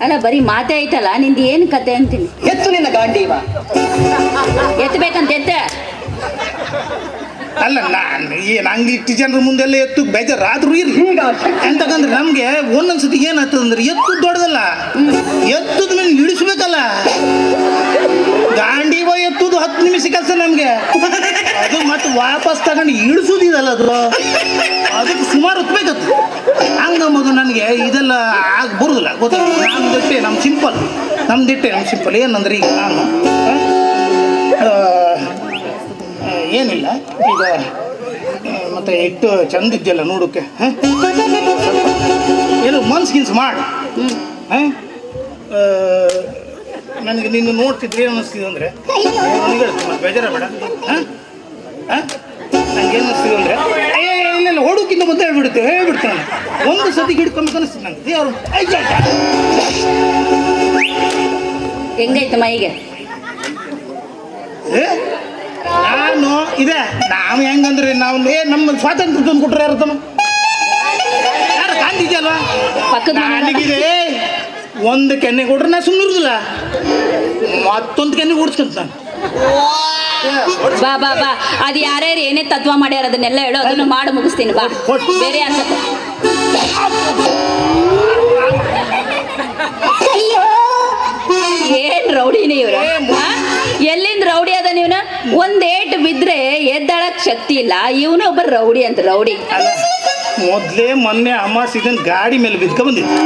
ಅಲ್ಲ ಬರೀ ಮಾತೇ ಐತಲ್ಲ ನಿಂದು ಏನು ಕತೆ ಅಂತೀನಿ? ಎತ್ತು ನಿನ್ನ ಗಾಂಡೀವ ಎತ್ತಬೇಕಂತ ಎತ್ತೆ ಅಲ್ಲ ನಾನು ಏನು ನಂಗೆ ಇಷ್ಟು ಜನರ ಮುಂದೆಲ್ಲ ಎತ್ತು ಬೇಜಾರಾದ್ರೂ ಇರ್ಲಿ. ಎಂತಕಂದ್ರೆ ನಮ್ಗೆ ಒಂದೊಂದ್ಸತಿ ಏನಾಗ್ತದಂದ್ರೆ ಎತ್ತು ದೊಡ್ಡದಲ್ಲ. ಎತ್ತದ ಮೇಲೆ ಇಳಿಸ್ಬೇಕಲ್ಲ ಎತ್ತುದು ಹತ್ತು ನಿಮಿಷ ಕೆಲಸ ನಮ್ಗೆ. ಅದು ಮತ್ತೆ ವಾಪಸ್ ತಗೊಂಡು ಇಳಿಸೋದಿದಲ್ಲ ಅದು. ಅದಕ್ಕೆ ಸುಮಾರು ಹೊತ್ಬೇಕತ್ತು ನಮ್ಮದು ನನಗೆ ಇದೆಲ್ಲ ಆಗ ಬರುದಿಲ್ಲ. ಗೊತ್ತಾ? ನಮ್ದಿಟ್ಟೆ ನಮ್ಮ ಸಿಂಪಲ್ ನಮ್ದಿಟ್ಟೆ ನಮ್ಮ ಸಿಂಪಲ್ ಏನಂದ್ರೆ ಈಗ ನಾನು ಏನಿಲ್ಲ. ಈಗ ಮತ್ತೆ ಇಟ್ಟು ಚಂದ ಇದೆಯಲ್ಲ ನೋಡೋಕೆ ಏನು ಮನ್ಸು ಗಿನ್ಸ್ ಮಾಡಿ. ಹಾಂ ನನಗೆ ನಿನ್ನ ನೋಡ್ತಿದ್ರೆ ಏನು ಅನಿಸ್ತಿದೆ ಅಂದರೆ? ಬೇಜಾರ ಬೇಡ. ಹಾಂ? ಹಾಂ? ನನಗೇನು ಏನು ಅನ್ನಿಸ್ತಿದೆ ಅಂದರೆ ಏ ಇಲ್ಲ ಹೊಡೋಕ್ಕಿಂತ ಮೊದಲು ಹೇಳ್ಬಿಡ್ತೇವೆ ಹೇಳ್ಬಿಡ್ತೇನೆ ಒಂದು ಸತಿ ಹಿಡ್ಕೊಂಡು ಅನ್ನಿಸ್ತಿದೆ ನಂಗೆ. ದೇವರು ಹೆಂಗೈತೆ ಮೈಗೆ ನಾನು ಇದೆ. ನಾವು ಹೆಂಗಂದ್ರೆ ನಾವು ಏ ನಮ್ಮ ಸ್ವಾತಂತ್ರ್ಯ ತಂದು ಕೊಟ್ರೆ ಯಾರು ತಮ್ಮ ಯಾರು ಗಾಂಧೀಜಿ ಅಲ್ವಾ? ಪಕ್ಕದ ನನಗಿದೆ ಒಂದು ಕೆನ್ನೆ ಕೊಟ್ರೆ ನಾ ಸುಮ್ಮನೆ ಇರುದಿಲ್ಲ. ಮತ್ತೊಂದು ಕೆನ್ನೆ ಕೊಡ್ಸ್ಕೊಂತ. ನಾನು ಬಾ ಬಾ ಬಾ. ಅದು ಯಾರ್ಯಾರು ಏನೇ ತತ್ವ ಮಾಡ್ಯಾರ ಅದನ್ನೆಲ್ಲ ಹೇಳೋ ಅದನ್ನು ಮಾಡಿ ಮುಗಿಸ್ತೀನಿ ಬಾ. ಬೇರೆ ಅನ್ಸತ್ತೆ ಏನ್ ರೌಡಿನೇ ಇವ್ರು? ಎಲ್ಲಿಂದ ರೌಡಿ ಅದ ನೀವ್ನ? ಒಂದ್ ಏಟ್ ಬಿದ್ರೆ ಎದ್ದಾಳಕ್ ಶಕ್ತಿ ಇಲ್ಲ. ಇವನು ಒಬ್ಬ ರೌಡಿ ಅಂತ ರೌಡಿ. ಮೊದಲೇ ಮೊನ್ನೆ ಅಮಾಸ್ ಇದನ್ನ ಗಾಡಿ ಮೇಲೆ ಬಿದ್ಕ ಬಂದಿತ್ತು.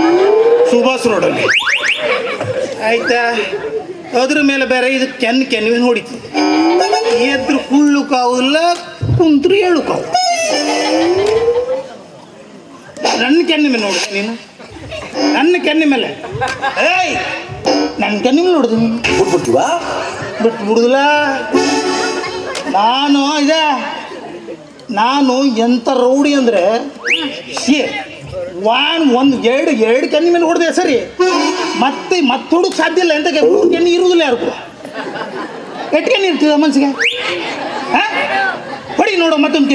ಸುಭಾಷ್ ರೋಡಲ್ಲಿ ಆಯ್ತಾ? ಅದ್ರ ಮೇಲೆ ಬೇರೆ ಇದು ಕೆನ್ ಕೆನ್ನಿನ ಹೊಡಿತು ಎದ್ರು ಕುಳ್ಳು ಕಾವಲ್ಲ ಕುಂತ್ರು ಕಾವು ನನ್ನ ಕೆನ್ನ ಮೇಲೆ ನೋಡಿದೆ ನೀನು. ನನ್ನ ಕೆನ್ನಿ ಮೇಲೆ. ಏಯ್! ನನ್ನ ಕೆನ್ನಿ ಮೇಲೆ ನೋಡಿದೆ ನೀನು. ಬಿಟ್ಬಿಡ್ತೀವಾ? ಬಿಟ್ಟು ಬಿಡುದಿಲ್ಲ ನಾನು ಇದೆ ನಾನು ಎಂಥ ರೌಡಿ ಅಂದರೆ ಸಿ ವಾನ್ ಒಂದು ಎರಡು ಎರಡು ಕೆನ್ನಿ ಮೇಲೆ ಹೊಡೆದೆ ಸರಿ. ಮತ್ತೆ ಮತ್ತೆ ಹುಡುಕ್ ಸಾಧ್ಯ ಇಲ್ಲ ಎಂತ ಮೂರು ಕೆನ್ನಿ ಇರುವುದಿಲ್ಲ ಯಾರು ಎಟ್ ಕೆನ್ನಿ ಇರ್ತೀವ ಮನ್ಸಿಗೆ? ಹಾಂ? ಹೊಡಿ ನೋಡು ಮತ್ತೊಂದು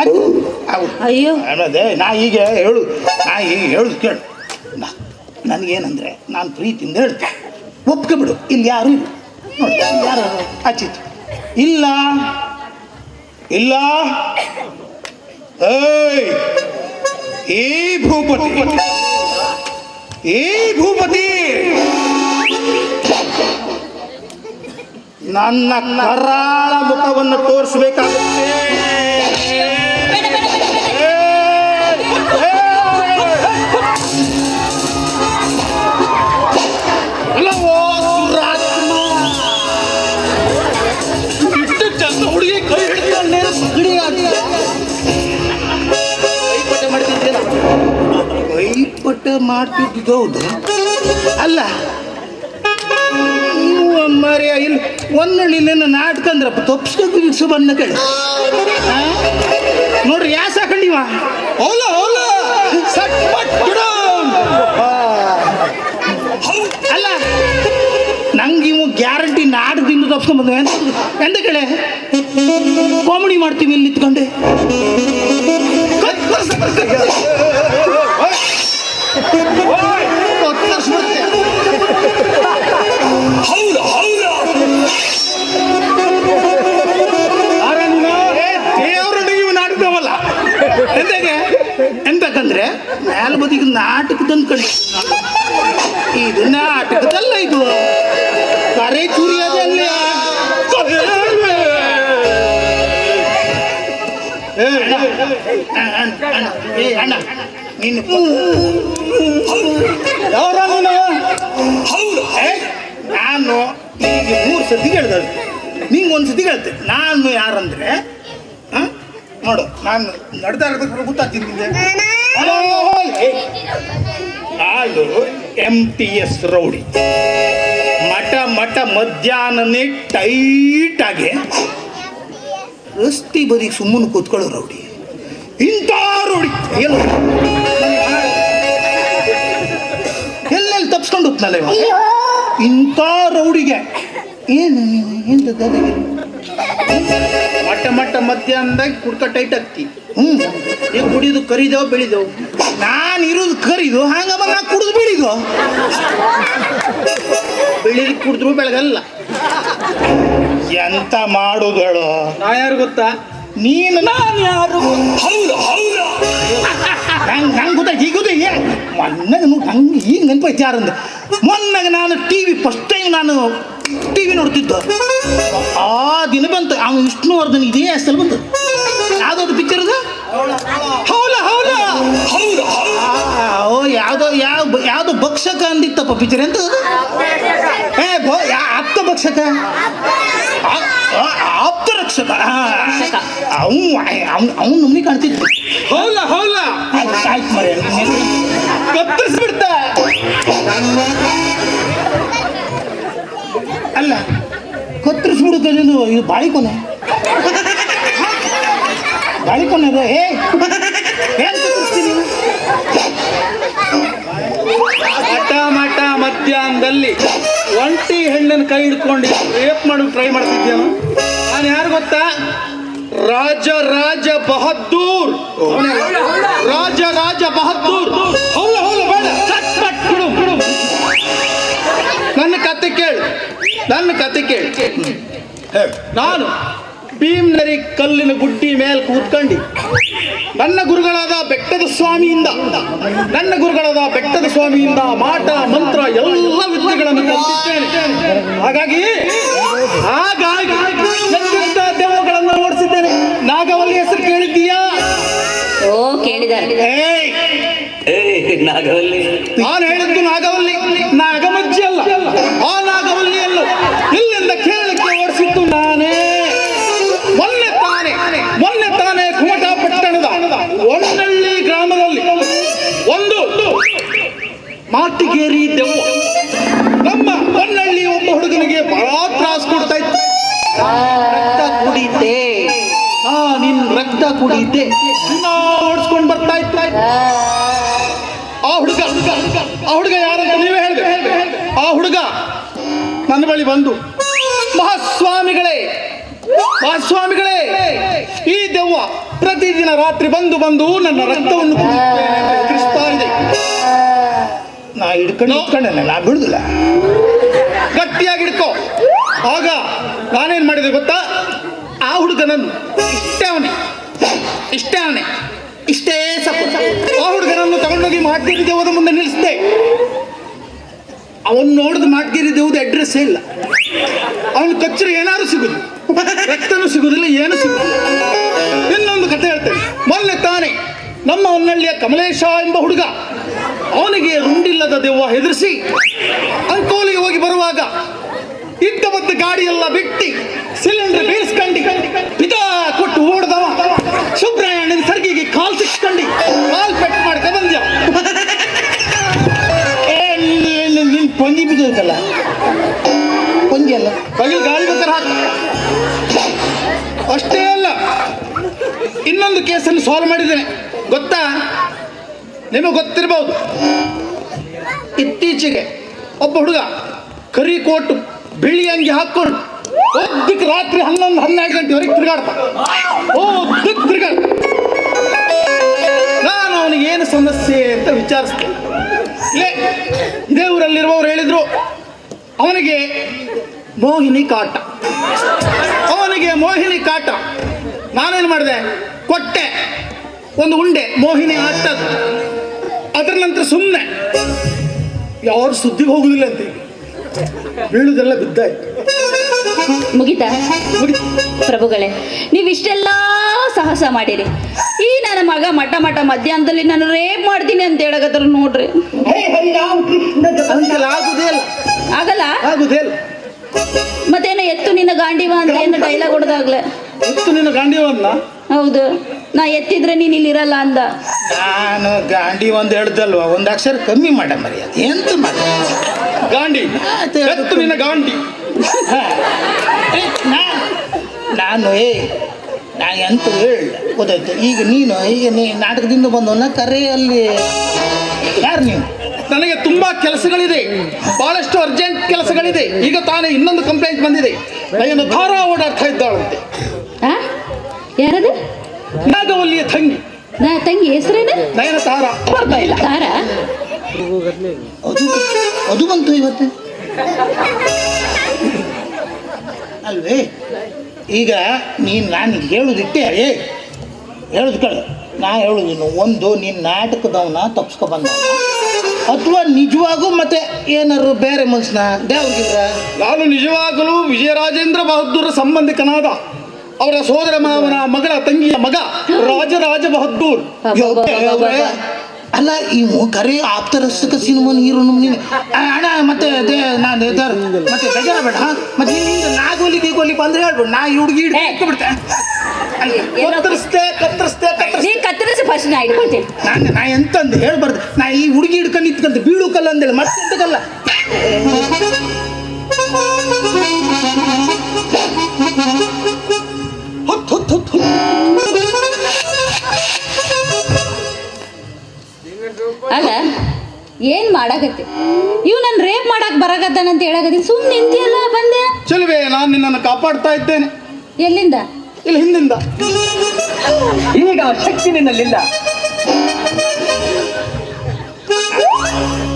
ಹೌದು. ಅಯ್ಯೋ. ಅದೇ ನಾ ಈಗ ಹೇಳು ನಾ ಈಗ ಹೇಳುದು ಕೇಳು. ನಾ ನನಗೇನಂದ್ರೆ ನಾನು ಪ್ರೀತಿಯಿಂದ ಹೇಳ್ತೆ. ಒಪ್ಕೊಬಿಡು ಇಲ್ಲಿ ಯಾರು ಇಲ್ಲ. ನೋಡಿ ಯಾರು ಆಚಿತ್ತು ಇಲ್ಲ. ಇಲ್ಲ. ಏ ಭೂಪತಿ. ಏ ಭೂಪತಿ. ನನ್ನ ಕರಾಳ ಮುಖವನ್ನು ತೋರಿಸ್ಬೇಕಾಗುತ್ತೆ. ಹಿಡಿದ್ರೆ ಸಗಡಿ ಕೈಪಟ ಮಾಡ್ತಿದ್ದೇನ ಮಾಡ್ತಿದ್ದು ಹೌದು. ಅಲ್ಲ ನೀವು ಮರ್ಯ ಇಲ್ಲಿ ಒಂದಳ್ಳಿ ನಿನ್ನ ನಾಟಕ ಅಂದ್ರಪ್ಪ ತಪ್ಪಿಸ್ಬೇಕು ಇಡ್ಸು ಬಣ್ಣ ಕೇಳಿ? ನೋಡ್ರಿ ಯಾ ಸಾಕಂಡಿವ ಸಟ್. ಅಲ್ಲ ನಂಗೆ ಇವು ಗ್ಯಾರಂಟಿ ನಾಡು ತಪ್ಸ್ಕೊಂಡ್ ಬಂದ ಎಂತ ಕಡೆ ಕಾಮಿಡಿ ಮಾಡ್ತೀವಿ ಇಲ್ಲಿ ನಿಂತ್ಕೊಂಡೆ. ಎಂತಕ್ಕಂದ್ರೆ ಮ್ಯಾಲ ಬದಿಗೆ ನಾಟಕದ ಕಡೆ ಇದು ನಾಟಕದಲ್ಲ ಇದು. ಕರೆ ಚುರಿಯೋದಲ್ಲ ಏ, ಅಣ್ಣ, ಏ, ಅಣ್ಣ, ನೀನು ಈಗ ಮೂರು ಸತಿ ಹೇಳ್ದೆ ನಿಂಗೆ ಒಂದು ಸತಿ ಹೇಳ್ತೆ ನಾನು ಯಾರಂದ್ರೆ? ನೋಡು ನಾನು ನಡ್ತಾ ಇರ್ಬೇಕು ಗೊತ್ತಾಗ್ತಿದ್ದೆ ನಾನು? M T S rowdy. ಮಠ ಮಠ ಮಧ್ಯಾಹ್ನನೇ ಟೈಟ್ ಆಗಿ ರಸ್ತೆ ಬದಿಗೆ ಸುಮ್ಮನೆ ಕೂತ್ಕೊಳ್ಳೋ ರೌಡಿ ಇಂಥ ರೌಡಿ ಏನು ಎಲ್ಲೆಲ್ಲಿ ತಪ್ಸ್ಕೊಂಡು ಹೋಗ್ತನಲ್ಲ ಇವಾಗ ಇಂಥ ರೌಡಿಗೆ ಏನು ಎಂತ ದಾದಾಗಿರಿ ಮಟ್ಟ ಮಟ್ಟ ಮಧ್ಯಾಹ್ನದಾಗ ಕುಡ್ಕ ಟೈಟ್ ಆಗ್ತಿ. ಹ್ಞೂ. ಈಗ ಕುಡಿದು ಕರಿದೆವು ಬೆಳಿದೆವು ನಾನು ಇರೋದು ಕರಿದು ಹಂಗಮ್ಮ ನಾ ಕುಡಿದು ಬೆಳಿ ಬೆಳಿಗ್ಗೆ ಕುಡಿದ್ರು ಬೆಳಗಲ್ಲ. ಎಂತ ಮಾಡುಗಳು ನಾ ಯಾರು ಗೊತ್ತಾ? ನೀನು ನಾನು ಯಾರು? ಹೌದು ಹೌದು. ನಂಗೆ ನಂಗೆ ಗೊತ್ತಾ ಈಗ ಗೊತ್ತಾಯ್ತು ಮೊನ್ನೆ ನೋಡಿ ಹಂಗೆ ಈಗ ನೆನಪೈತಿ ಯಾರಂದ್ರೆ. ಮೊನ್ನೆಗೆ ನಾನು ಟಿ ವಿ ಫಸ್ಟ್ ಟೈಮ್ ನಾನು ಟಿ ವಿ ನೋಡ್ತಿದ್ದ. ಆ ದಿನ ಬಂತು ಅವನು ವಿಷ್ಣುವರ್ಧನ್ ಇದೇ ಹೆಸರು ಬಂತು. ಯಾವುದಾದ್ರು ಪಿಕ್ಚರ್ ಅದು? ಹೌಲ ಹೌಲ ಹೌದು ಹೌದು. ಆ, ಓ ಯಾವುದೋ ಯಾವ ಯಾವುದು ಭಕ್ಷಕ ಅಂದಿತ್ತಪ್ಪ ಪಿಕ್ಚರ್ ಎಂತ ಅದು? ಏ ಬ ಯಾ ಆಪ್ತ ಭಕ್ಷಕ ಆಪ್ತ ರಕ್ಷಕ ಅವನು ಅವ್ನು ಅವ್ನು ನಮ್ಮನೆ ಕಾಣ್ತಿದ್ದ ಹೌಲ ಹೌಲ ಆಯ್ತು ಆಯ್ತು ಮರೆ ಕತ್ತರಿಸ್ಬಿಡ್ತ. ಅಲ್ಲ ಕತ್ತರಿಸ್ಬಿಡುತ್ತೆ ಇದು ಇದು ಬಾಳಿಕೊನೆ. ಏ ಏನ್ ಕತ್ತರಿಸ್ತೀನಿ ಮಠ ಮಠ ಮಧ್ಯಾಹ್ನದಲ್ಲಿ ಒಂಟಿ ಹೆಣ್ಣನ್ನು ಕೈ ಹಿಡ್ಕೊಂಡು ರೇಪ್ ಮಾಡೋಕೆ ಟ್ರೈ ಮಾಡ್ತಿದ್ದೇನು ನಾನು ಯಾರು ಗೊತ್ತಾ? ರಾಜ ರಾಜ ಬಹದ್ದೂರ್. ರಾಜ ರಾಜ ಬಹದ್ದೂರ್. ಹೌಲ ಹೌಲ ಬೇಡ. ಚಟ್ ಪಟ್ ಬಿಡು ಬಿಡು ನನ್ನ ಕತೆ ಕೇಳು. ನನ್ನ ಕತೆ ಕೇಳು. ನಾನು ಭೀಮ್ನರಿ ಕಲ್ಲಿನ ಗುಡ್ಡಿ ಮೇಲೆ ಕೂತ್ಕೊಂಡು. ನನ್ನ ಗುರುಗಳಾದ ಬೆಟ್ಟದ ಸ್ವಾಮಿಯಿಂದ ನನ್ನ ಗುರುಗಳಾದ ಬೆಟ್ಟದ ಸ್ವಾಮಿಯಿಂದ ಮಾಟ ಮಂತ್ರ ಎಲ್ಲ ವಿದ್ಯೆಗಳನ್ನು ಕಲಿತಿದ್ದೇನೆ ಹಾಗಾಗಿ ಹಾಗಾಗಿ ಎಂತೆಂಥ ದೆವ್ವಗಳನ್ನು ಓಡಿಸಿದ್ದೇನೆ. ನಾಗವಲ್ಲಿ ಹೆಸರು ಕೇಳಿದ್ದೀಯಾ? ಓ ಕೇಳಿದ ನಾಗವಲ್ಲಿ. ನಾನು ಹೇಳಿದ್ದು ರಾತ್ರಿ ಬಂದು ಬಂದು ನನ್ನ ರಕ್ತವನ್ನು ಇದೆ. ನಾ ಹಿಡ್ಕೊಂಡು ನಾ. ಬಿಡುದಿಲ್ಲ. ಗಟ್ಟಿಯಾಗಿ ಹಿಡ್ಕೋ. ಆಗ ನಾನೇನ್ ಮಾಡಿದೆ ಗೊತ್ತಾ? ಆ ಹುಡುಗನನ್ನು ಇಷ್ಟೇ ಅವನೇ ಇಷ್ಟೇ ಅವನೇ. ಇಷ್ಟೇ ಆ ಹುಡುಗನನ್ನು ತಗೊಂಡೋಗಿ ಮಾಟ್ಗಿರಿ ದೇವದ ಮುಂದೆ ನಿಲ್ಲಿಸಿದೆ. ಅವನ್ ನೋಡಿದ ಮಾಟ್ಗಿರಿ ದೇವದ ಅಡ್ರೆಸ್ಸೇ ಇಲ್ಲ. ಅವನು ಕಚ್ಚರೆ ಏನಾದ್ರು ಸಿಗುದು. ರಕ್ತನೂ ಸಿಗುವುದಿಲ್ಲ, ಏನು ಸಿಗುದಿಲ್ಲ ಇನ್ನೊಂದು ಕಥೆ ಹೇಳ್ತೇನೆ. ಮೊನ್ನೆ ತಾನೆ ನಮ್ಮ ಹೊನ್ನಳ್ಳಿಯ ಕಮಲೇಶ ಎಂಬ ಹುಡುಗ ಅವನಿಗೆ ರುಂಡಿಲ್ಲದ ದೆವ್ವ ಹೆದರಿಸಿ ಅಂಕೋಲಿಗೆ ಹೋಗಿ ಬರುವಾಗ ಇದ್ದ ಬದ್ದ ಗಾಡಿಯೆಲ್ಲ ಬಿಟ್ಟಿ ಸಿಲಿಂಡರ್ ಬೀಳ್ಸ್ಕಂಡಿ ಪಿತಾ ಕೊಟ್ಟು ಓಡ್ದವ. ಸುಬ್ರಾಯಣ್ಣನ ಸರ್ಗಿಗೆ ಕಾಲ್ ಸಿಕ್ಸ್ಕಂಡಿ. ಕಾಲ್ ಪೆಟ್ ಮಾಡ್ಕ ಬಂದ್ಯ. ನಿನ್ ಪಂಜಿ ಬಿದ್ದೈತಲ್ಲ ಪಂಜಿ ಅಲ್ಲ. ಬಗಿಲ್ ಗಾಳಿ ಬೇಕಾದ್ರೆ ಹಾಕ. ಅಷ್ಟೇ ಅಲ್ಲ. ಇನ್ನೊಂದು ಕೇಸನ್ನು ಸಾಲ್ವ್ ಮಾಡಿದ್ದೇನೆ. ಗೊತ್ತಾ? ನಿಮಗೆ ಗೊತ್ತಿರ್ಬೋದು. ಇತ್ತೀಚೆಗೆ ಒಬ್ಬ ಹುಡುಗ ಕರಿ ಕೋಟು ಬಿಳಿ ಅಂಗಿ ಹಾಕೊಂಡು ಒದ್ದಕ್ಕೆ ರಾತ್ರಿ ಹನ್ನೊಂದು, ಹನ್ನೆರಡು ಗಂಟೆವರೆಗೆ ತಿರುಗಾಡ್ತ ಓ ದಿಕ್ ತಿರುಗಾಡ ನಾನು ಅವನಿಗೆ ಏನು ಸಮಸ್ಯೆ ಅಂತ ವಿಚಾರಿಸ್ತೇನೆ ಇದೇ ಊರಲ್ಲಿರುವವರು ಹೇಳಿದರು, ಅವನಿಗೆ ಮೋಹಿನಿ ಕಾಟ. ಅವನಿಗೆ ಮೋಹಿನಿ ಕಾಟ. ನಾನೇನು ಮಾಡಿದೆ? ಕೊಟ್ಟೆ. ಒಂದು ಉಂಡೆ ಮೋಹಿನಿ ಆಟ ಅದ್ರ ನಂತರ ಸುಮ್ಮನೆ ಯಾರು ಸುದ್ದಿಗೆ ಹೋಗುದಿಲ್ಲ ಅಂತ ಹೇಳುದೆಲ್ಲ ಬೀಳುದೆಲ್ಲ ಬಿದ್ದಾಯ್ತು. ಮುಗಿತಾ. ಪ್ರಭುಗಳೇ ನೀವಿಷ್ಟೆಲ್ಲ ಸಾಹಸ ಮಾಡಿರಿ. ಈ ನನ್ನ ಮಗ ಮಠ ಮಠ ಮಧ್ಯಾಹ್ನದಲ್ಲಿ ನಾನು ರೇಪ್ ಮಾಡ್ತೀನಿ ಅಂತ ಹೇಳಕತ್ತಾರ ನೋಡ್ರಿ. ಆಗಲ್ಲ? ಮತ್ತೇನೋ ಎತ್ತು ನಿನ್ನ ಗಾಂಡಿವ ಅಂತ ಏನು ಡೈಲಾಗ್ ಹೊಡೆದಾಗ್ಲೆ? ಎತ್ತು ನಿನ್ನ ಗಾಂಡಿವನ್ನ? ಹೌದು. ನಾ ಎತ್ತಿದ್ರೆ ನೀನು ಇಲ್ಲಿ ಇರಲ್ಲ ಅಂದ. ನಾನು ಗಾಂಡಿ ಒಂದು ಹೇಳ್ದಲ್ವ? ಒಂದು ಅಕ್ಷರ ಕಮ್ಮಿ ಮಾಡ ಮರಿ ಅದು ಎಂತ ಮಾಡ? ಗಾಂಡಿ. ಎತ್ತು ನಿನ್ನ ಗಾಂಡಿ. ನಾನು ಏ ನಾ ಎಂತ ಹೇಳ ಗೊತ್ತಾಯ್ತು. ಈಗ ನೀನು ಈಗ ನೀ ನಾಟಕದಿಂದ ಬಂದವನ್ನ ಕರೆಯಲ್ಲಿ. ಯಾರು ನೀವು? ನನಗೆ ತುಂಬಾ ಕೆಲಸಗಳಿದೆ. ಬಹಳಷ್ಟು ಅರ್ಜೆಂಟ್ ಕೆಲಸಗಳಿದೆ. ಈಗ ತಾನೇ ಇನ್ನೊಂದು ಕಂಪ್ಲೇಂಟ್ ಬಂದಿದೆ. ನನಗೆ ಧಾರ ಓಡಾಡ್ತಾ ಇದ್ದಾಳಂತೆ ಆ? ಯಾರದು? ನಾಗವಲ್ಲಿಯ ತಂಗಿ. ನಾ ತಂಗಿ ಹೆಸರೇನು? ನಯನ ತಾರ. ಬರ್ತಾ ಇಲ್ಲ. ತಾರ? ಅದು ಅದು ಬಂತು ಇವತ್ತು. ಅಲ್ವೇ? ಈಗ ನೀನು ನಾನು ಹೇಳುದಿಟ್ಟೆ ಏ ಹೇಳುದು ಕೇಳು. ನಾ ಹೇಳುದಿನ್ನು ಒಂದು ನೀನು ನಾಟಕದವನ ತಪ್ಸ್ಕೊ ಬಂದ ಅಥವಾ ನಿಜವಾಗೂ ಮತ್ತೆ ಏನಾರು ಬೇರೆ ಮನುಷ್ಯನ ದೇವ್ರಿಗಿದ್ರ? ನಾನು ನಿಜವಾಗಲೂ ವಿಜಯರಾಜೇಂದ್ರ ಬಹದ್ದೂರ ಸಂಬಂಧಿಕನಾದ ಅವರ ಸೋದರ ಮಾವನ ಮಗಳ ತಂಗಿಯ ಮಗ ರಾಜರಾಜ ಬಹದ್ದೂರ್ ಅಲ್ಲ ಇವು ಕರೆ ಆಪ್ತರಸ್ತಕ ಸಿನಿಮಾ ನೀರು ನೀನು. ಅಣ್ಣ ಮತ್ತೆ ಅದೇ ನಾನು ಮತ್ತೆ ಬೇಜಾರ ಬೇಡ ಮತ್ತೆ ನಿನ್ನಿಂದ ನಾಗೋಲಿ ಗೀಗೋಲಿ ಬಂದ್ರೆ ಹೇಳ್ಬಿಡು ನಾ ಈ ಹುಡುಗಿ ಹಿಡ್ಕೊಂಡು ಬಿಡ್ತೆ ಕತ್ತರಿಸ್ತೆ ಕತ್ತರಿಸ್ತೆ ನೀ ಕತ್ತರಿಸಿ ಫಸ್ಟ್ ನಾ ಇಟ್ಕೊಳ್ತೀನಿ ನಾನು ನಾ ಎಂತಂದು ಹೇಳ್ಬಾರ್ದು. ನಾ ಈ ಹುಡುಗಿ ಹಿಡ್ಕೊಂಡು ನಿಂತ್ಕೊಂತ ಬೀಳು ಕಲ್ಲ ಅಂದೇಳಿ ಮತ್ತೆ ಎಂತಕ್ಕಲ್ಲ ಹೊತ್ತು ಹೊತ್ತು ಹೊತ್ತು ಅಲ್ಲ ಏನ್ ಮಾಡಾಕತ್ತೆ? ಇವ್ ನನ್ ರೇಪ್ ಮಾಡಕ್ ಬರಾಕತ್ತಾನಂತ ಹೇಳಕತ್ತಿ ಸುಮ್ಮನೆ ನಿಂತಿಯಲ್ಲ ಬಂದೆ. ಚಲುವೆ ನಾನು ನಿನ್ನನ್ನು ಕಾಪಾಡ್ತಾ ಇದ್ದೇನೆ. ಎಲ್ಲಿಂದ? ಇಲ್ಲಿ ಹಿಂದಿಂದ. ಈಗ ಶಕ್ತಿ ನಿನ್ನಲ್ಲಿಲ್ಲ.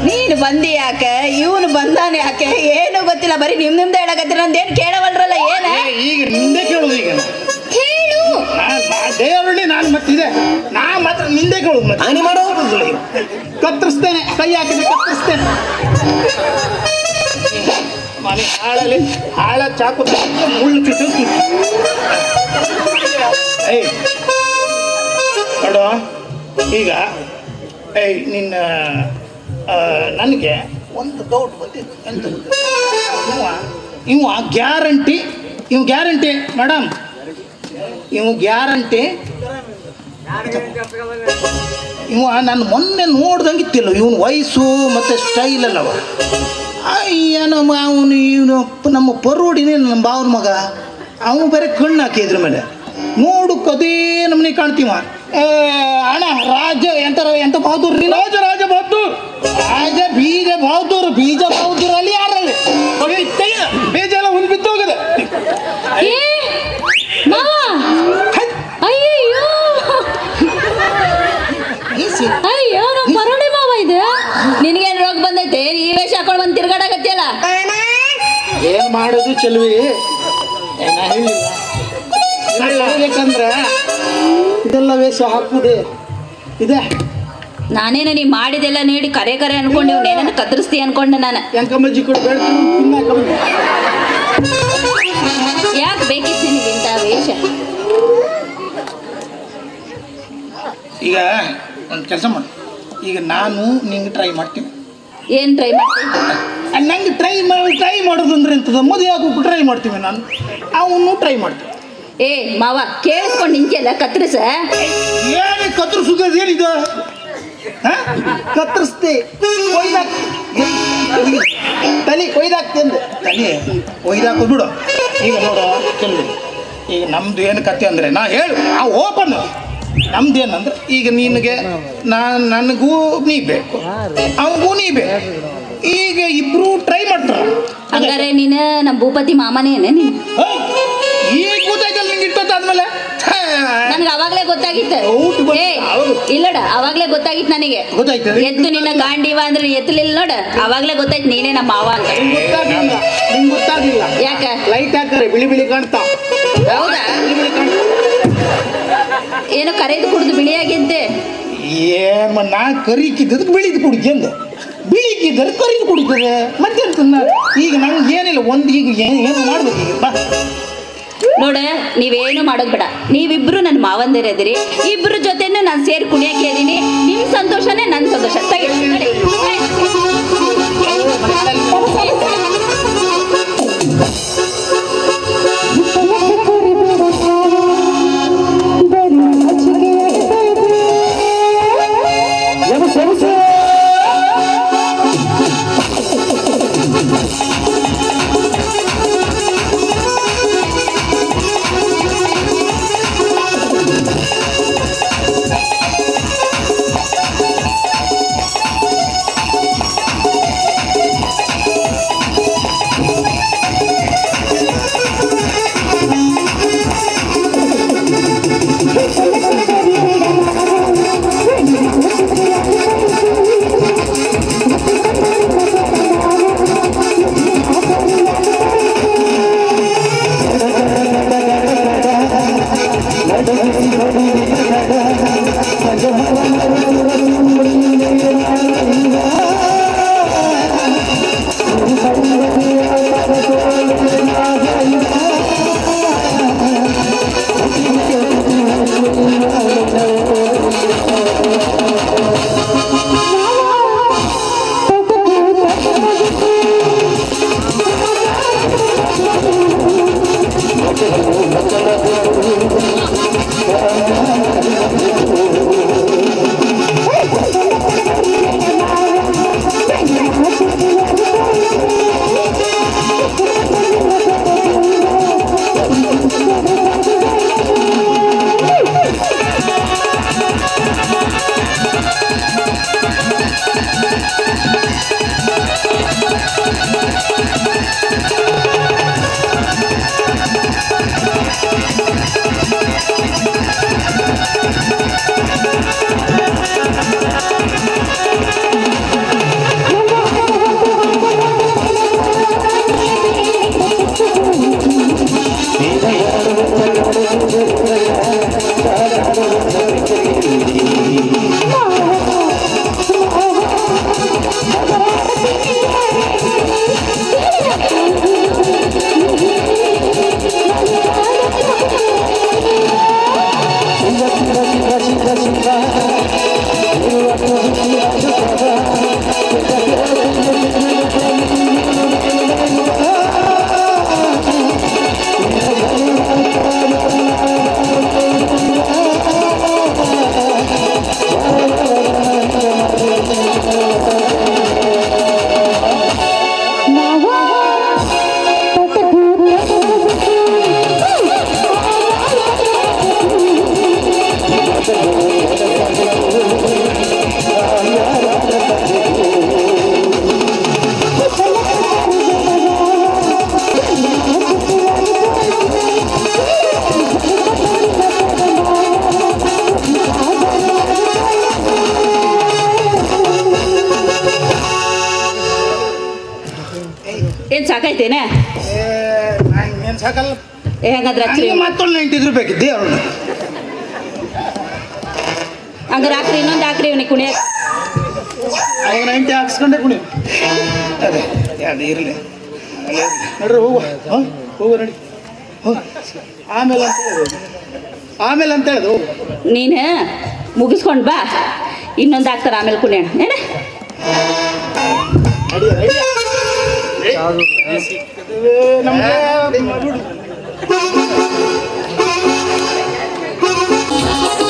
ನೀನು ಬಂದಿ ಯಾಕೆ? ಇವನು ಬಂದಾನೆ ಯಾಕೆ? ಏನು ಗೊತ್ತಿಲ್ಲ ಬರೀ ನಿಮ್ ನಿಮ್ದ ಹೇಳಕತ್ತಿ ಏನ್ ಕೇಳವಲ್ರಲ್ಲ ಏನ? ಈಗ ನಿಂದೆ ಕೇಳುದು ಈಗ. ಹೇಳು. ದೇವರಳ್ಳಿ ನಾನು ಮತ್ತಿದೆ. ನಾ ಮಾತ್ರ ನಿಂದೆ ಕೇಳುದು ಮತ್ತೆ. ಹಾನಿ ಮಾಡೋ ಕತ್ತರಿಸ್ತೇನೆ ಕೈ ಹಾಕಿದ್ರೆ ಕತ್ತರಿಸ್ತೇನೆ. ಮನೆ ಹಾಳಲ್ಲಿ ಹಾಳ ಚಾಕು ಮುಳ್ಳು. ಏಯ್, ನೋಡು, ಈಗ, ಏಯ್, ನಿನ್ನ ನನಗೆ ಒಂದು ಡೌಟ್ ಬಂದಿತ್ತು? ಇವ ಇವ ಗ್ಯಾರಂಟಿ, ಇವ್ ಗ್ಯಾರಂಟಿ ಮೇಡಮ್ ಇವ್ ಗ್ಯಾರಂಟಿ. ಇವ ನಾನು ಮೊನ್ನೆ ನೋಡ್ದಂಗಿತ್ತಿಲ್ಲ ಇವನು ವಯಸ್ಸು ಮತ್ತು ಸ್ಟೈಲ್ ಅಲ್ಲವ. ಅಯ್ಯ ನಮ್ಮ ಅವನು ಇವನು ನಮ್ಮ ಪರೋಡಿನೇ ನಮ್ಮ ಬಾವನ ಮಗ. ಅವನು ಬೇರೆ ಕಣ್ಣು ಹಾಕಿ ಇದ್ರ ಮೇಲೆ. ನೋಡು ಅದೇ ನಮ್ಮನೆ ಕಾಣ್ತೀವ. ಏ ಅಣ್ಣ ರಾಜ ಎಂತ ಎಂತ ಬಹದ್ದೂರ್ ರಾಜ ರಾಜ ಬಹದ್ದೂರ್. ರಾಜ ಬೀಜ ಬಹದ್ದೂರ್ ಬೀಜ ಬಹದ್ದೂರ್ ಮಾಡೋದು ಚೆಲುವಿ. ಯಾಕಂದ್ರೆ ಇದೆಲ್ಲ ವೇಷ ಹಾಕುದೇ ಇದೆ. ನಾನೇನ ನೀ ಮಾಡಿದೆಲ್ಲ ನೀಡಿ ಕರೆ ಕರೆ ಅನ್ಕೊಂಡು ಇವ್ನ ಏನೇನು ಕತ್ತರಿಸ್ತಿ ಅನ್ಕೊಂಡೆ ನಾನು. ಎಂಕಮ್ಮಜ್ಜಿ ಯಾಕೆ ಬೇಕಿತ್ತು ನಿನಗೆ ಇಂಥ ವೇಷ? ಈಗ ಒಂದು ಕೆಲಸ ಮಾಡು. ಈಗ ನಾನು ನಿಂಗೆ ಟ್ರೈ ಮಾಡ್ತೀನಿ. ಏನು ಟ್ರೈ ಮಾಡ್ತಿ? ಅಹ್, ನಂಗೆ ಟ್ರೈ ಮಾಡಿ ಟ್ರೈ ಮಾಡೋದು ಅಂದ್ರೆ ಎಂತದ? ಮದುವೆ ಆಗೋಕ್ಕೂ ಟ್ರೈ ಮಾಡ್ತೀವಿ ನಾನು. ಅವನು ಟ್ರೈ ಮಾಡ್ತೀನಿ. ಏ ಮಾವ ಕೇಳಿಸ್ಕೊಂಡು ನಿಂತಿಯಲ್ಲ ಕತ್ತರಿಸ ಏನು ಕತ್ತರಿಸೋದು ಏನಿದು? ಹಾ? ಕತ್ತರಿಸ್ತೆ ಕೊಯ್ದಾಕ್ತಿ ತಲೆ ಕೊಯ್ದಾಕ್ತಂದು ತಲೆ ಕೊಯ್ದಾಕು ಬಿಡು. ಈಗ ನೋಡು ಕೆಲವು ಈಗ ನಮ್ದು ಏನು ಕತೆ ಅಂದರೆ ನಾ ಹೇಳು. ಆ ಓಪನ್ ನಮ್ದು ಏನಂದ್ರೆ ಈಗ ನಿನಗೆ ನಾನು ನನಗೂ ನೀ ಬೇಕು. ಅವನಿಗೂ ನೀ ಬೇಕು. ಈಗ ಇಬ್ರು ಟ್ರೈ ಮಾಡ್ತಾರ. ಹಂಗಾರೆ ನೀನು ನಮ್ಮ ಭೂಪತಿ ಮಾಮನೇನೆ ನೀನು? ಈಗ ಗೊತ್ತಾಯ್ತಲ್ಲ ನಿಂಗೆ ಇಟ್ಟೊತ್ತಾದ್ಮೇಲೆ ಛೇ, ನನ್ಗೆ ಅವಾಗ್ಲೇ ಗೊತ್ತಾಗಿತ್ತು. ಏ ಹೌದು. ಅವಾಗ್ಲೇ ಗೊತ್ತಾಗಿತ್ತು ನನಗೆ. ಗೊತ್ತಾಯ್ತು? ಎತ್ತು ನಿನ್ನ ಗಾಂಡಿವ ಅಂದ್ರೆ ಎತ್ತಲಿಲ್ಲ ನೋಡ. ಅವಾಗ್ಲೇ ಗೊತ್ತಾಯ್ತು ನೀನೇ ನಮ್ಮ ಮಾವ ಅಂತ. ಗೊತ್ತಾಗ್ಲಿಲ್ಲ. ಗೊತ್ತಾಗಿಲ್ಲ ನಿಂಗೆ ಗೊತ್ತಾಗಿಲ್ಲ ಯಾಕ? ಲೈಟ್ ಹಾಕ್ತಾರೆ ಬಿಳಿ ಬಿಳಿ ಕಾಣ್ತಾ. ಹೌದಾ? ಏನೋ ಕರೆದು ಕುಡಿದು ಬಿಳಿಯಾಗಿದ್ದೆ. ಏನ್ ನಾ ಕರಿ ಕರಿಕಿದ್ದದಕ್ಕೆ ಬಿಳಿದು ಕುಡಿದ್ದೆ ಅಂದೆ ಬಿಳಿಕಿದ್ದರೆ ಕರಿದು ಕುಡಿತದೆ ಮತ್ತೆಂತ ಈಗ ನಂಗೆ ಏನಿಲ್ಲ ಒಂದು ಈಗ ಏನು ಏನು ಮಾಡ್ಬೇಕು ಈಗ? ಬಾ. ನೋಡ ನೀವೇನು ಮಾಡೋದ್ ಬೇಡ. ನೀವಿಬ್ರು ನನ್ನ ಮಾವಂದಿರದಿರಿ ಇಬ್ರು ಜೊತೆನೂ ನಾನು ಸೇರಿ ಕುಣಿಯಕ್ಕೆ ಇದೀನಿ ನಿಮ್ಮ ಸಂತೋಷನೇ ನನ್ನ ಸಂತೋಷ. ಏ ಹಂಗಾದ್ರೆ ಹಚ್ಚ್ರಿ ಹಂಗೆ ಮತ್ತೊಂದು ನೆಂಟಿದ್ರು ಬೇಕಿದ್ದೆ ಅವ್ರನ್ನ ಹಂಗಾರೆ ಹಾಕ್ರಿ ಇನ್ನೊಂದು ಹಾಕ್ರಿ ಇವನಿಗೆ ಕುಣಿಯ. ಅವಾಗ ನೈಂಟಿ ಹಾಕ್ಸ್ಕೊಂಡೆ ಕುಣಿ. ಅದೇ ಅದು ಇರಲಿ. ನಡ್ರಿ ಹೋಗುವ. ಹಾಂ ಹೋಗುವ ನಡಿ. ಹೋಗು ಆಮೇಲೆ ಅಂತ ಹೇಳೋದು ಆಮೇಲೆ ಅಂತ ಹೇಳೋದು ನೀನು ಮುಗಿಸ್ಕೊಂಡು ಬಾ. ಇನ್ನೊಂದು ಹಾಕ್ತಾರೆ ಆಮೇಲೆ ಕುಣಿಯೋಣ ಏನ? ನಮ್ಗೆ Thank you.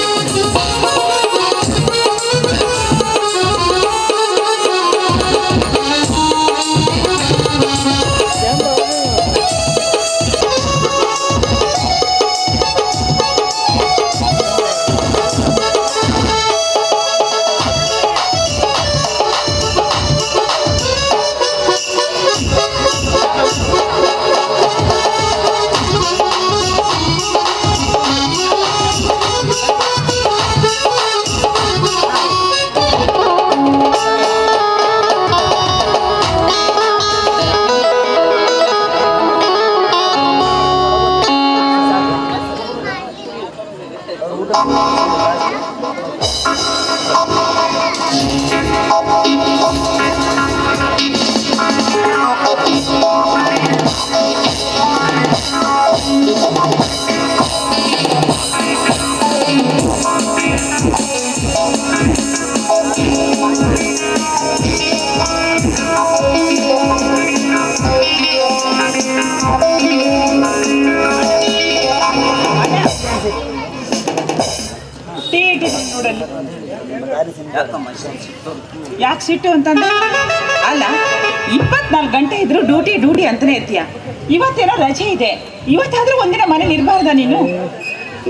ಅಂತಾನೆ ಇವತ್ತೇನೋ ರಜೆ ಇದೆ. ಇವತ್ತಾದ್ರೂ ಒಂದಿನ ಮನೆ ಇರಬಾರ್ದ ನೀನು?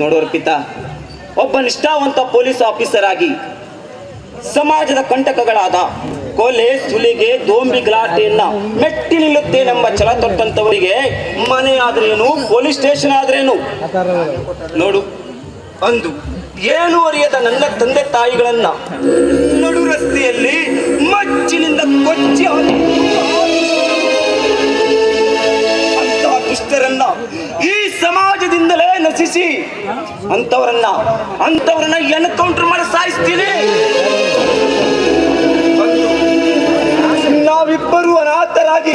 ನೋಡೋರ್ ಪಿತಾ, ಒಬ್ಬ ನಿಷ್ಠಾವಂತ ಪೊಲೀಸ್ ಆಫೀಸರ್ ಆಗಿ ಸಮಾಜದ ಕಂಟಕಗಳಾದ ಕೊಲೆ, ಸುಲಿಗೆ, ದೋಂಬಿ ಗಲಾಟೆಯನ್ನ ಮೆಟ್ಟಿ ನಿಲ್ಲುತ್ತೇನೆಂಬ ಛಲ ತೊಟ್ಟಂತವರಿಗೆ ಮನೆ ಆದ್ರೇನು, ಪೊಲೀಸ್ ಸ್ಟೇಷನ್ ಆದ್ರೇನು? ನೋಡು, ಅಂದು ಏನು ಅರಿಯದ ನನ್ನ ತಂದೆ ತಾಯಿಗಳನ್ನ ನಡು ರಸ್ತೆಯಲ್ಲಿ ಮಚ್ಚಿನಿಂದ ಕೊಚ್ಚಿ ಹಾಕಿದ್ದು ಈ ಸಮಾಜದಿಂದಲೇ ನಶಿಸಿ ಅಂತವರನ್ನ ಅಂತವರನ್ನ ಎನ್ಕೌಂಟರ್ ಮಾಡಿ ಸಾಯಿಸ್ತೀನಿ. ನಾವಿಬ್ಬರು ಅನಾಥರಾಗಿ,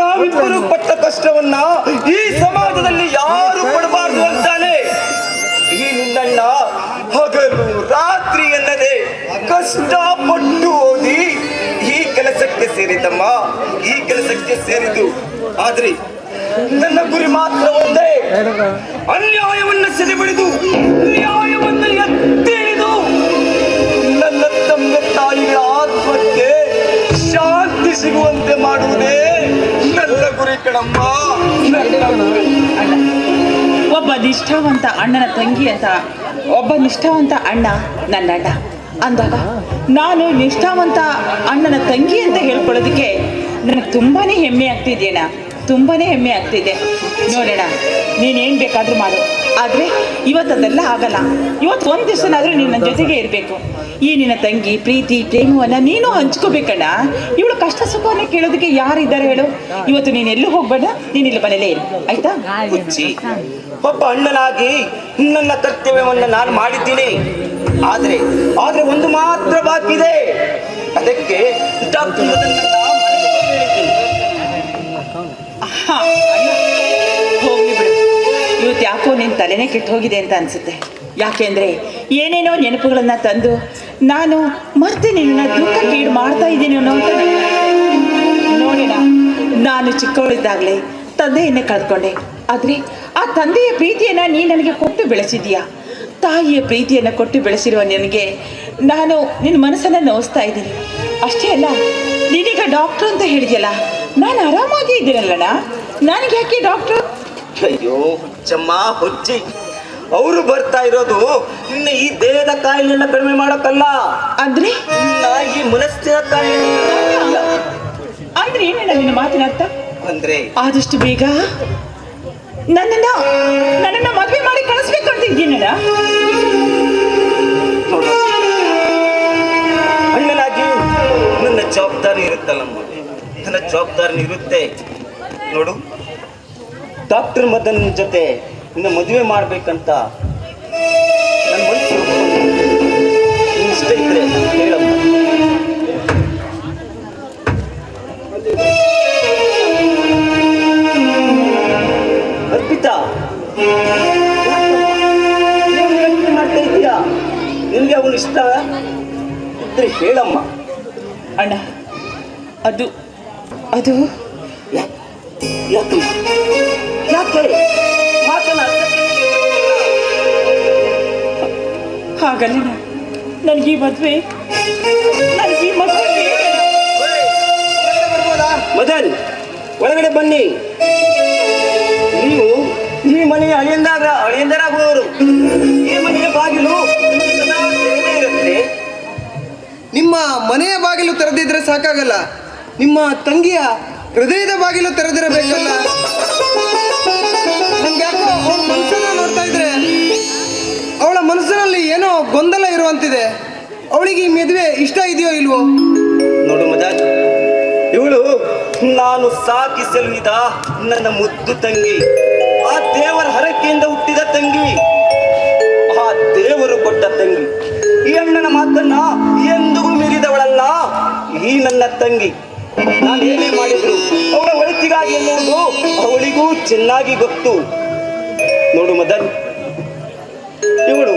ನಾವಿಬ್ಬರು ಪಟ್ಟ ಕಷ್ಟವನ್ನ ಈ ಸಮಾಜದಲ್ಲಿ ಯಾರು ಪಡಬಾರ್ದು ಅಂತಾನೆ ಈ ನಿನ್ನಣ್ಣ ಹಗಲು ರಾತ್ರಿ ಎನ್ನದೆ ಕಷ್ಟಪಟ್ಟು ಓದಿ ಈ ಕೆಲಸಕ್ಕೆ ಸೇರಿದಮ್ಮ ಈ ಕೆಲಸಕ್ಕೆ ಸೇರಿದ್ದು. ಆದ್ರೆ ನನ್ನ ಗುರಿ ಮಾತ್ರ ಒಂದೇ. ಅನ್ಯಾಯವನ್ನ ಸೆರೆಬಿಡಿದು ನ್ಯಾಯವನ್ನು ಎತ್ತಿ ಹಿಡಿದು ನನ್ನ ತಂದೆ ತಾಯಿಗಳ ಆತ್ಮಕ್ಕೆ ಶಾಂತಿ ಸಿಗುವಂತೆ ಮಾಡುವುದೇ ನನ್ನ ಗುರಿ ಕಣಮ್ಮ. ಒಬ್ಬ ನಿಷ್ಠಾವಂತ ಅಣ್ಣನ ತಂಗಿ ಅಂತ ಒಬ್ಬ ನಿಷ್ಠಾವಂತ ಅಣ್ಣ ನನ್ನ ಅಣ್ಣ. ಅಂದಾಗ ನಾನು ನಿಷ್ಠಾವಂತ ಅಣ್ಣನ ತಂಗಿ ಅಂತ ಹೇಳ್ಕೊಳ್ಳೋದಕ್ಕೆ ನನಗೆ ತುಂಬಾನೇ ಹೆಮ್ಮೆ ಆಗ್ತಿದೆಯಣ್ಣ ತುಂಬಾನೇ ಹೆಮ್ಮೆ ಆಗ್ತಿದೆ. ನೋಡೋಣ ನೀನೇನು ಬೇಕಾದರೂ ಮಾಡು. ಆದರೆ ಇವತ್ತು ಅದೆಲ್ಲ ಆಗಲ್ಲ. ಇವತ್ತು ಒಂದು ದಿವಸನಾದರೂ ನೀನು ನನ್ನ ಜೊತೆಗೆ ಇರಬೇಕು. ಈ ನಿನ್ನ ತಂಗಿ, ಪ್ರೀತಿ, ಪ್ರೇಮವನ್ನು ನೀನು ಹಂಚ್ಕೋಬೇಕಣ್ಣ. ಇವಳು ಕಷ್ಟ ಸುಖವನ್ನು ಕೇಳೋದಕ್ಕೆ ಯಾರಿದ್ದಾರೆ ಹೇಳು. ಇವತ್ತು ನೀನು ಎಲ್ಲೂ ಹೋಗ್ಬೇಡ, ನೀನು ಇಲ್ಲಿ ಮನೇಲೇ ಇರು. ಆಯ್ತಾ? ಹುಚ್ಚಿ, ಒಬ್ಬ ಅಣ್ಣನಾಗಿ ನನ್ನ ಕರ್ತವ್ಯವನ್ನು ನಾನು ಮಾಡಿದ್ದೀನಿ. ಆದರೆ ಆದರೆ ಒಂದು ಮಾತ್ರ ಬಾಕಿ ಇದೆ ಅದಕ್ಕೆ ಇವತ್ತು ಯಾಕೋ ನಿನ್ನ ತಲೆನೇ ಕೆಟ್ಟು ಹೋಗಿದೆ ಅಂತ ಅನ್ಸುತ್ತೆ. ಯಾಕೆಂದ್ರೆ ಏನೇನೋ ನೆನಪುಗಳನ್ನ ತಂದು ನಾನು ಮತ್ತೆ ನಿನ್ನ ದುಃಖಕ್ಕೀಡು ಮಾಡ್ತಾ ಇದ್ದೀನಿ ಅನ್ನೋ ನೋಡೋಣ ನಾನು ಚಿಕ್ಕವಳಿದ್ದಾಗಲೇ ತಂದೆಯನ್ನೇ ಕಳ್ಕೊಂಡೆ. ಆದರೆ ಆ ತಂದೆಯ ಪ್ರೀತಿಯನ್ನ ನೀ ನನಗೆ ಕೊಟ್ಟು ಬೆಳೆಸಿದೀಯಾ ತಾಯಿಯ ಪ್ರೀತಿಯನ್ನು ಕೊಟ್ಟು ಬೆಳೆಸಿರುವ ನಿನಗೆ ನಾನು ನಿನ್ನ ಮನಸ್ಸನ್ನು ನೋಯಿಸ್ತಾ ಇದ್ದೀನಿ. ಅಷ್ಟೇ ಅಲ್ಲ, ನೀನೀಗ ಡಾಕ್ಟ್ರು ಅಂತ ಹೇಳಿದೆಯಲ್ಲ, ನಾನು ಆರಾಮಾಗಿ ಇದ್ದೀನಲ್ಲಣ್ಣ. ನನಗೆ ಯಾಕೆ ಡಾಕ್ಟ್ರು? ಅಯ್ಯೋ. ಹುಚ್ಚಮ್ಮ ಹುಚ್ಚಿ. ಅವರು ಬರ್ತಾ ಇರೋದು ನಿನ್ನ ಈ ದೇಹದ ಕಾಯಿಲೆಯನ್ನ ಕಡಿಮೆ ಮಾಡಕ್ಕಲ್ಲ. ಅಂದ್ರೆ? ನಿನ್ನ ಈ ಮನಸ್ಸಿನ ಕಾಯಿಲೆ ಅಂದ್ರೆ ಏನೇನ ನಿನ್ನ ಮಾತಿನ ಅರ್ಥ? ಅಂದ್ರೆ? ಆದಷ್ಟು ಬೇಗ ನನ್ನನ್ನ ನನ್ನನ್ನ ಮದುವೆ ಮಾಡಿ ಕಳಿಸ್ಬೇಕು ಅಂತ ಇದ್ದೀನಲ್ಲ? ಅಣ್ಣನಾಗಿ ನನ್ನ ಜವಾಬ್ದಾರಿ ಇರುತ್ತಲ್ಲಮ್ಮ. ನನ್ನ ಜವಾಬ್ದಾರಿ ಇರುತ್ತೆ. ನೋಡು. ಡಾಕ್ಟರ್ ಮದನ್ ಜೊತೆ ನಿನ್ನ ಮದುವೆ ಮಾಡಬೇಕಂತ ನನ್ನ ಮನಸ್ಸು ಇಷ್ಟ ಇದ್ರೆ ಹೇಳಮ್ಮ. ಅರ್ಪಿತಾ ಮಾಡ್ತಾ ಇದೀಯಾ ನಿನ್ಗೆ ಅವನು ಇಷ್ಟ? ಇದ್ರೆ ಹೇಳಮ್ಮ. ಅಣ್ಣ, ಅದು ಅದು ಯಾಕೆ? ಯಾಕೆ? ಮಾತನಾಡ ಹಾಗಲ್ಲ ನನಗೆ ಈ ಮದುವೆ, ನನಗೆ. ಮದನ್, ಒಳಗಡೆ ಬನ್ನಿ. ನೀವು ಈ ಮನೆಯ ಅಳಿಯಂದಾಗ ಅಳಿಯಂದರಾಗುವವರು. ಈ ಮನೆಯ ಬಾಗಿಲು ಇರುತ್ತೆ ನಿಮ್ಮ ಮನೆಯ ಬಾಗಿಲು ತೆರೆದಿದ್ರೆ ಸಾಕಾಗಲ್ಲ. ನಿಮ್ಮ ತಂಗಿಯ ಹೃದಯದ ಬಾಗಿಲು ತೆರೆದಿರಬೇಕಲ್ಲ? ಅವಳ ಮನಸ್ಸನ್ನ ನೋಡ್ತಾ ಇದ್ರೆ ಅವಳ ಮನಸ್ಸಿನಲ್ಲಿ ಏನೋ ಗೊಂದಲ ಇರುವಂತಿದೆ. ಅವಳಿಗೆ ಈ ಮದುವೆ ಇಷ್ಟ ಇದೆಯೋ ಇಲ್ವೋ? ನೋಡು ಮಜಾಜ್, ಇವಳು ನಾನು ಸಾಕಿ ಸಲುಹಿದ ನನ್ನ ಮುದ್ದು ತಂಗಿ. ಆ ದೇವರ ಹರಕೆಯಿಂದ ಹುಟ್ಟಿದ ತಂಗಿ. ಆ ದೇವರು ಕೊಟ್ಟ ತಂಗಿ. ಈ ಅಣ್ಣನ ಮಾತನ್ನ ಎಂದಿಗೂ ಮೀರಿದವಳಲ್ಲ ಈ ನನ್ನ ತಂಗಿ. ನಾನು ಏನೇ ಮಾಡಿದ್ರು ಅವಳ ಒಳಿತಿಗಾಗಿ ಎನ್ನುವುದು ಅವಳಿಗೂ ಚೆನ್ನಾಗಿ ಗೊತ್ತು. ನೋಡು ಮದನ್. ಇವಳು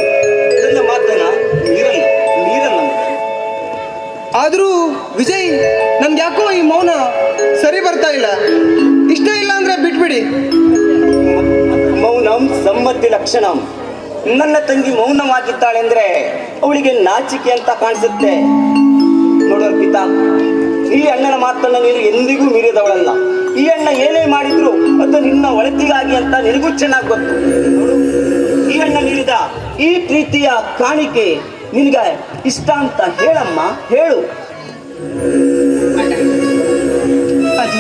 ನನ್ನ ಮಾತನ್ನ ನೀರನ್ನ ನೀರನ್ನ. ಆದರೂ ವಿಜಯ್, ನನ್ಗೆ ಯಾಕೋ ಈ ಮೌನ ಸರಿ ಬರ್ತಾ ಇಲ್ಲ. ಇಷ್ಟ ಇಲ್ಲ ಅಂದ್ರೆ ಬಿಟ್ಬಿಡಿ. ಮೌನಂ ಸಮ್ಮತಿ ಲಕ್ಷಣಂ. ನನ್ನ ತಂಗಿ ಮೌನವಾಗಿದ್ದಾಳೆ ಅಂದ್ರೆ ಅವಳಿಗೆ ನಾಚಿಕೆ ಅಂತ ಕಾಣಿಸುತ್ತೆ. ನೋಡು ಅರ್ಪಿತಾ. ಈ ಅಣ್ಣನ ಮಾತನ್ನ ನೀನು ಎಂದಿಗೂ ಮೀರಿದವಳಲ್ಲ. ಈ ಅಣ್ಣ ಏನೇ ಮಾಡಿದ್ರು ಅದು ನಿನ್ನ ಒಳತಿಗಾಗಿ ಅಂತ ನಿನಗೂ ಚೆನ್ನಾಗಿ ಗೊತ್ತು. ಈ ಅಣ್ಣ ನೀಡಿದ ಈ ಪ್ರೀತಿಯ ಕಾಣಿಕೆ ನಿನಗೆ ಇಷ್ಟ ಅಂತ ಹೇಳಮ್ಮ ಹೇಳು. ಅದು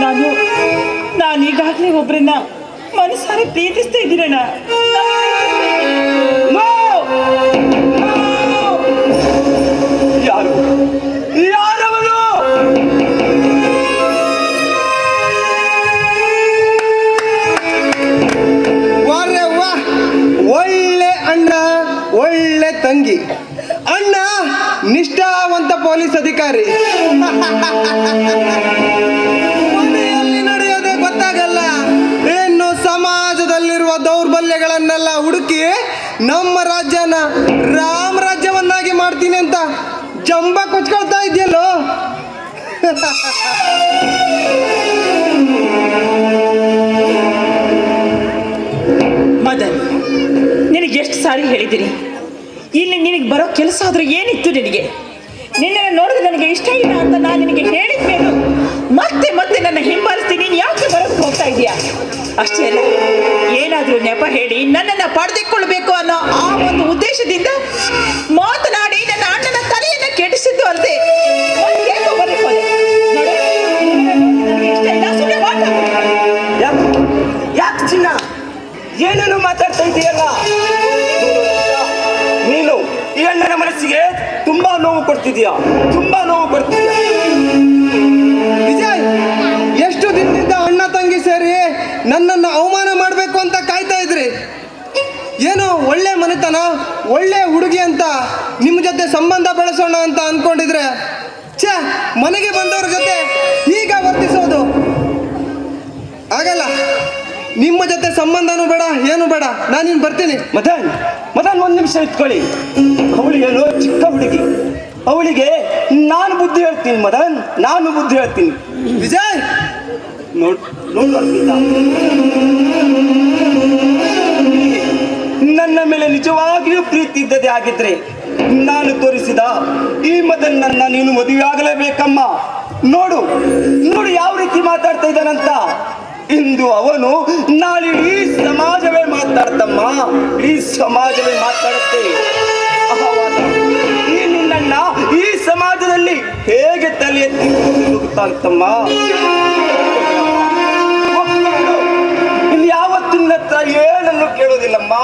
ನಾನು ನಾನು ಈಗಾಗಲೇ ಒಬ್ಬರನ್ನ ಮನಸ್ಸಾರೆ ಪ್ರೀತಿಸ್ತಾ ಇದ್ದೀರಣ್ಣ! ಯಾರು? ಯಾರವನು ಒಳ್ಳೆ ಅಣ್ಣ, ಒಳ್ಳೆ ತಂಗಿ. ಅಣ್ಣ, ನಿಷ್ಠಾವಂತ ಪೊಲೀಸ್ ಅಧಿಕಾರಿ. ಮನೆಯಲ್ಲಿ ನಡೆಯೋದೇ ಗೊತ್ತಾಗಲ್ಲ. ಇನ್ನು ಸಮಾಜದಲ್ಲಿರುವ ದೌರ್ಬಲ್ಯಗಳನ್ನೆಲ್ಲ ಹುಡುಕಿ ನಮ್ಮ ರಾಜ್ಯನ ರಾಮ ರಾಜ್ಯವನ್ನಾಗಿ ಮಾಡ್ತೀನಿ ಅಂತ ಜಂಬ ಕೊಚ್ಕೊಳ್ತಾ ಇದೆಯಲ್ಲೋ? ಮದನ್, ನಿನಗೆ ಎಷ್ಟು ಸಾರಿ ಹೇಳಿದ್ದೀನಿ ಇಲ್ಲಿ ನಿನಗೆ ಬರೋ ಕೆಲಸ ಆದ್ರೆ ಏನಿತ್ತು ನಿನಗೆ? ನಿನ್ನನ್ನು ನೋಡಿದ್ರೆ ನನಗೆ ಇಷ್ಟ ಇಲ್ಲ ಅಂತ ನಾನು ನಿನಗೆ ಹೇಳಿದ ಮೇಲೂ ಮತ್ತೆ ಮತ್ತೆ ನನ್ನ ಹಿಂಬಾಲಿಸ್ತೀನಿ. ನೀನು ಯಾಕೆ ಬರೋಕ್ಕೆ ಹೋಗ್ತಾ ಇದೆಯಾ ಅಷ್ಟೇ ಅಲ್ಲ, ಏನಾದರೂ ನೆಪ ಹೇಳಿ ನನ್ನನ್ನು ಪಡೆದುಕೊಳ್ಬೇಕು ಅನ್ನೋ ಆ ಒಂದು ಉದ್ದೇಶದಿಂದ ಮಾತನಾಡಿ ನನ್ನ ಅಣ್ಣನ ಕೆಡಿಸಿದ್ದು ಅಲ್ಲದೆ ಯಾಕೋ? ಚಿನ್ನ? ಏನೇನು ಮಾತಾಡ್ತಾ ಇದೆಯಲ್ಲ? ನೀನು ಈ ಅಣ್ಣನ ಮನಸ್ಸಿಗೆ ತುಂಬಾ ನೋವು ಕೊಡ್ತಿದೀಯ. ತುಂಬಾ ನೋವು ಕೊಡ್ತಿದೀಯ. ವಿಜಯ್, ಎಷ್ಟು ದಿನದಿಂದ ಅಣ್ಣ ತಂಗಿ ಸೇರಿ ನನ್ನನ್ನು ಅವಮಾನ ಮಾಡಬೇಕು ಅಂತ ಕಾಯ್ತಾ ಇದ್ರಿ? ಏನೋ ಒಳ್ಳೆ ಮನೆತನ, ಒಳ್ಳೆ ಜೊತೆ ಸಂಬಂಧ ಬೆಳೆಸೋಣ ಅಂತ ಅನ್ಕೊಂಡಿದ್ರೆ ಛೇ ಮನೆಗೆ ಬಂದವ್ರ ಜೊತೆ ಈಗ ವರ್ತಿಸೋದು. ಆಗಲ್ಲ ನಿಮ್ಮ ಜೊತೆ ಸಂಬಂಧನೂ ಬೇಡ ಏನು ಬೇಡ. ನಾನಿನ್ ಬರ್ತೀನಿ. ಮದನ್ ಮದನ್ ಒಂದು ನಿಮಿಷ ಇಟ್ಕೊಳ್ಳಿ. ಅವಳು ಏನೋ ಚಿಕ್ಕ ಹುಡುಗಿ. ಅವಳಿಗೆ ನಾನು ಬುದ್ಧಿ ಹೇಳ್ತೀನಿ ಮದನ್ ನಾನು ಬುದ್ಧಿ ಹೇಳ್ತೀನಿ. ವಿಜಯ್! ನೋಡ್ ನೋಡು ಅರ್ಪಿತಾ. ನನ್ನ ಮೇಲೆ ನಿಜವಾಗಿಯೂ ಪ್ರೀತಿ ಇದ್ದದೇ ಆಗಿದ್ರೆ ನಾನು ತೋರಿಸಿದ ಈ ಮದನ್ನನ್ನ ನೀನು ಮದುವೆಯಾಗಲೇಬೇಕಮ್ಮ. ನೋಡು ನೋಡು ಯಾವ ರೀತಿ ಮಾತಾಡ್ತಾ ಇದ್ದಾನಂತ. ಇಂದು ಅವನು ನಾಳೆ ಈ ಸಮಾಜವೇ ಮಾತಾಡ್ತಮ್ಮ. ಈ ಸಮಾಜವೇ ಮಾತಾಡುತ್ತೆ. ಈ ನಿನ್ನನ್ನ ಈ ಸಮಾಜದಲ್ಲಿ ಹೇಗೆ ತಲೆ ಎತ್ತಿ ಹೋಗುತ್ತಾಂತಮ್ಮ ಒಪ್ಪಿಕೊಂಡು ಇಲ್ಲಿ ಯಾವತ್ತಿನ ನಿನ್ನ ಹತ್ರ ಏನನ್ನು ಕೇಳೋದಿಲ್ಲಮ್ಮ.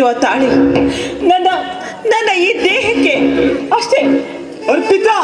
ಕಟ್ತಿರುವ ತಾಳಿ ನನ್ನ ನನ್ನ ಈ ದೇಹಕ್ಕೆ ಅಷ್ಟೇ ಅರ್ಪಿತಾ.